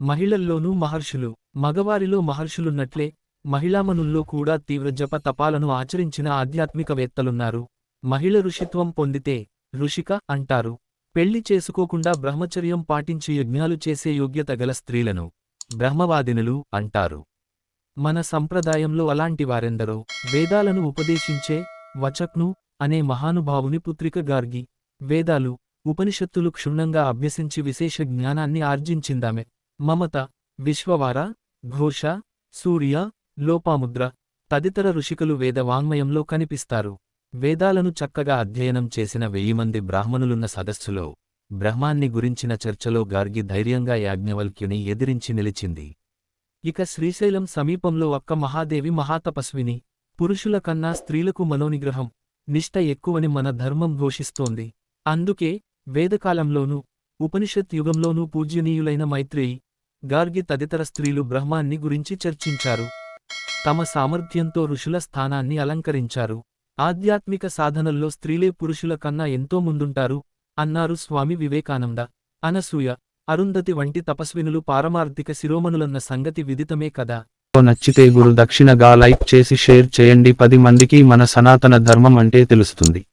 మహిళల్లోనూ మహర్షులు మగవారిలో మహర్షులున్నట్లే మహిళామనుల్లో కూడా తీవ్ర జప తపాలను ఆచరించిన ఆధ్యాత్మికవేత్తలున్నారు. మహిళ ఋషిత్వం పొందితే ఋషిక అంటారు. పెళ్ళి చేసుకోకుండా బ్రహ్మచర్యం పాటించి యజ్ఞాలు చేసే యోగ్యత గల స్త్రీలను బ్రహ్మవాదినులు అంటారు. మన సంప్రదాయంలో అలాంటి వారెందరో వేదాలను ఉపదేశించే వచక్ను అనే మహానుభావుని పుత్రిక గార్గి వేదాలు ఉపనిషత్తులు క్షుణ్ణంగా అభ్యసించి విశేష జ్ఞానాన్ని ఆర్జించిందామె. మమత విశ్వవార ఘోష సూర్య లోపాముద్ర తదితర ఋషికలు వేద వాంగ్మయంలో కనిపిస్తారు. వేదాలను చక్కగా అధ్యయనం చేసిన వెయ్యి మంది బ్రాహ్మణులున్న సదస్సులో బ్రహ్మాన్ని గురించిన చర్చలో గార్గి ధైర్యంగా యాజ్ఞవల్క్యుని ఎదిరించి నిలిచింది. ఇక శ్రీశైలం సమీపంలో ఒక్క మహాదేవి మహాతపస్విని పురుషుల కన్నా స్త్రీలకు మనోనిగ్రహం నిష్ట ఎక్కువని మన ధర్మం ఘోషిస్తోంది. అందుకే వేదకాలంలోనూ ఉపనిషత్ యుగంలోనూ పూజ్యనీయులైన మైత్రేయి గార్గి తదితర స్త్రీలు బ్రహ్మాన్ని గురించి చర్చించారు. తమ సామర్థ్యంతో ఋషుల స్థానాన్ని అలంకరించారు. ఆధ్యాత్మిక సాధనల్లో స్త్రీలే పురుషుల కన్నా ఎంతో ముందుంటారు అన్నారు స్వామి వివేకానంద. అనసూయ అరుంధతి వంటి తపస్వినులు పారమార్థిక శిరోమణులన్న సంగతి విదితమే కదా. నచ్చితే గురు దక్షిణగా లైక్ చేసి షేర్ చేయండి. పది మందికి మన సనాతన ధర్మం అంటే తెలుస్తుంది.